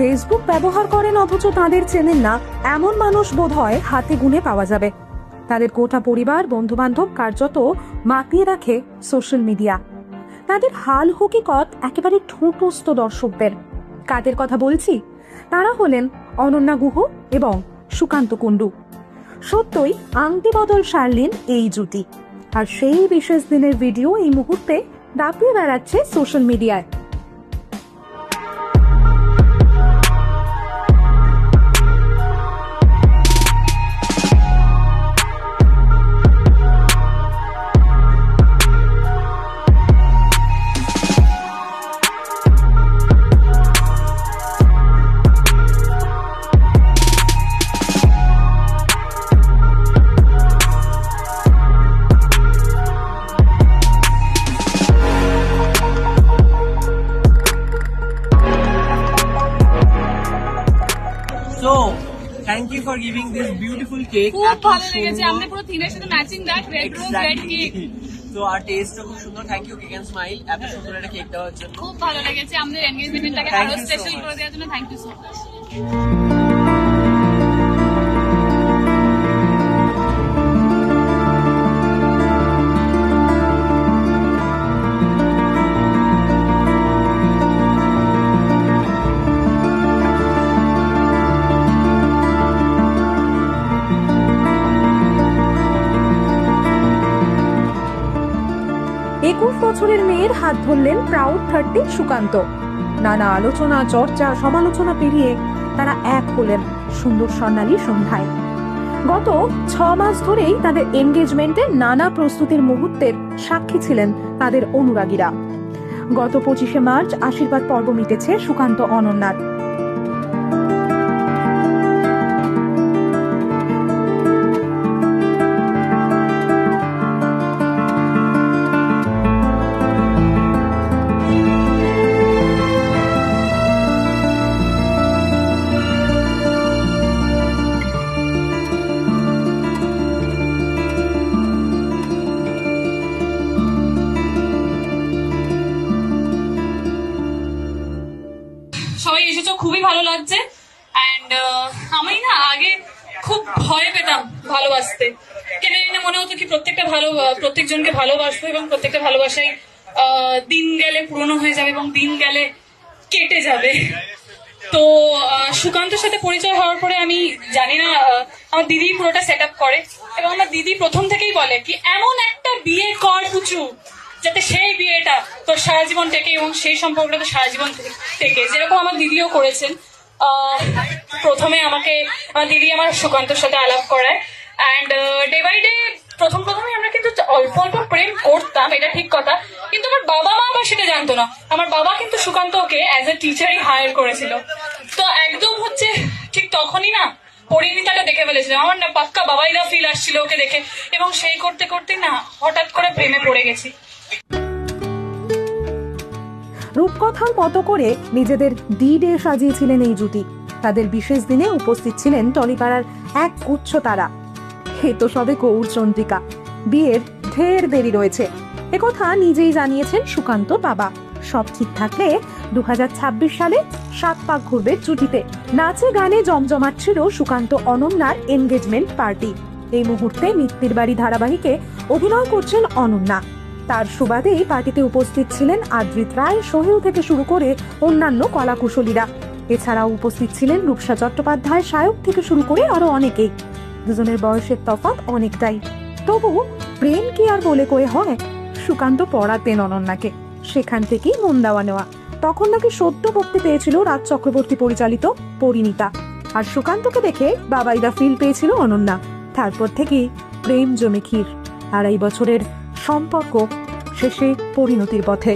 Facebook ব্যবহার করেন, অথচ তাদের চেনেন না। এমন মানুষ বোধ হয় হাতে গুনে পাওয়া যাবে। তাদের গোটা পরিবার বন্ধু বান্ধব কার্যত মাতিয়ে রাখে সোশ্যাল মিডিয়া। তাদের হাল হকিকত একেবারে ঠোঁটস্থ দর্শকদের। কাদের কথা বলছি? তারা হলেন অনন্যা গুহ এবং সুকান্ত কুণ্ডু। সত্যই, আংটি বদল সারলেন এই জুটি। আর সেই বিশেষ দিনের ভিডিও এই মুহূর্তে দাপিয়ে বেড়াচ্ছে সোশ্যাল মিডিয়ায়। So, thank you for giving this beautiful cake খুব ভালো লেগেছে। আমরা পুরো থিমের সাথে matching that red rose red. Cake তো আর টেস্টটা খুব সুন্দর। থ্যাংক ইউ কেক স্মাইল এত সুন্দর একটা কেক দেওয়ার জন্য। খুব ভালো লেগেছে। আমাদের এনগেজমেন্টটাকে আরও স্পেশাল. করে দেওয়ার জন্য থ্যাংক ইউ সো মাচ একুশ বছরের মেয়ের হাত ধরলেন প্রাউড থার্টি সুকান্ত। নানা আলোচনা, চর্চা, সমালোচনা পেরিয়ে তারা এক হলেন সুন্দর স্বর্ণালী সন্ধ্যায়। গত ছ মাস ধরেই তাদের এনগেজমেন্টে নানা প্রস্তুতির মুহূর্তের সাক্ষী ছিলেন তাদের অনুরাগীরা। গত পঁচিশে মার্চ আশীর্বাদ পর্ব মিটেছে সুকান্ত, অনন্যার। আমি না আগে খুব ভয় পেতাম ভালোবাসতে। কেন না মনে হতো কি প্রত্যেকটা ভালো প্রত্যেকজনকে ভালোবাসবো এবং প্রত্যেকটা ভালোবাসাই দিন গেলে পুরনো হয়ে যাবে এবং দিন গেলে কেটে যাবে। তো সুকান্তর সাথে পরিচয় হওয়ার পরে আমি জানি না আমার দিদি পুরোটা সেট আপ করে এবং আমার দিদি প্রথম থেকেই বলে কি, এমন একটা বিয়ে কর পুচু, যাতে সেই বিয়েটা তোর সারা জীবন থেকে এবং সেই সম্পর্কটা তো সারা জীবন থেকে, যেরকম আমার দিদিও করেছেন। প্রথমে আমাকে দিদি আমার সুকান্তর সাথে আলাপ করায়। অ্যান্ড ডে বাই ডে প্রথম প্রথমে আমরা কিন্তু অল্প অল্প প্রেম করতাম, এটা ঠিক কথা। কিন্তু আমার বাবা মা আবার সেটা জানতো না। আমার বাবা কিন্তু সুকান্তকে অ্যাজ এ টিচারই হায়ার করেছিল। তো একদম হচ্ছে ঠিক তখনই না, পরিণীতাটা দেখে ফেলেছিল। আমার না পাক্কা বাবাই বাবাইরা ফিল আসছিল ওকে দেখে। এবং সেই করতে করতে না হঠাৎ করে প্রেমে পড়ে গেছি। রূপকথার মতো করে নিজেদের ডি ডে সাজিয়েছিলেন এই জুটি। তাদের বিশেষ দিনে উপস্থিত ছিলেন টলিপাড়ার এক গুচ্ছ তারা। এ তো সবে গৌর চন্দ্রিকা। বিয়ের ঢের দেরি রয়েছে। একথা নিজেই জানিয়েছেন সুকান্ত বাবা। সব ঠিক থাকলে দু হাজার ছাব্বিশ সালে সাত পাক ঘুরবে জুটিতে। নাচে গানে জমজমাট ছিল সুকান্ত অনন্যার এনগেজমেন্ট পার্টি। এই মুহূর্তে মিত্তির বাড়ি ধারাবাহিকে অভিনয় করছেন অনন্যা। তার সুবাদেই পার্টিতে উপস্থিত ছিলেন আদ্রিত রায়, সোহেল থেকে শুরু করে অন্যান্য কলাকুশলীরা। এছাড়াও উপস্থিত ছিলেন রূপসা চট্টোপাধ্যায়, সায়ক থেকে শুরু করে আরও অনেকেই দুজনের বয়সের তফাৎ অনেকটাই। তবু প্রেম কি আর বলে কয়ে হয়? সুকান্ত পড়াতেন অনন্যাকে। সেখান থেকেই মন দেওয়া নেওয়া। তখন নাকি সদ্য পড়তে পেয়েছিল রাজ চক্রবর্তী পরিচালিত পরিণীতা। আর সুকান্তকে দেখে বাবাইদা ফিল পেয়েছিল অনন্যা। তারপর থেকেই প্রেম জমে ক্ষীর। আড়াই বছরের সম্পর্ক শেষে পরিণতির পথে।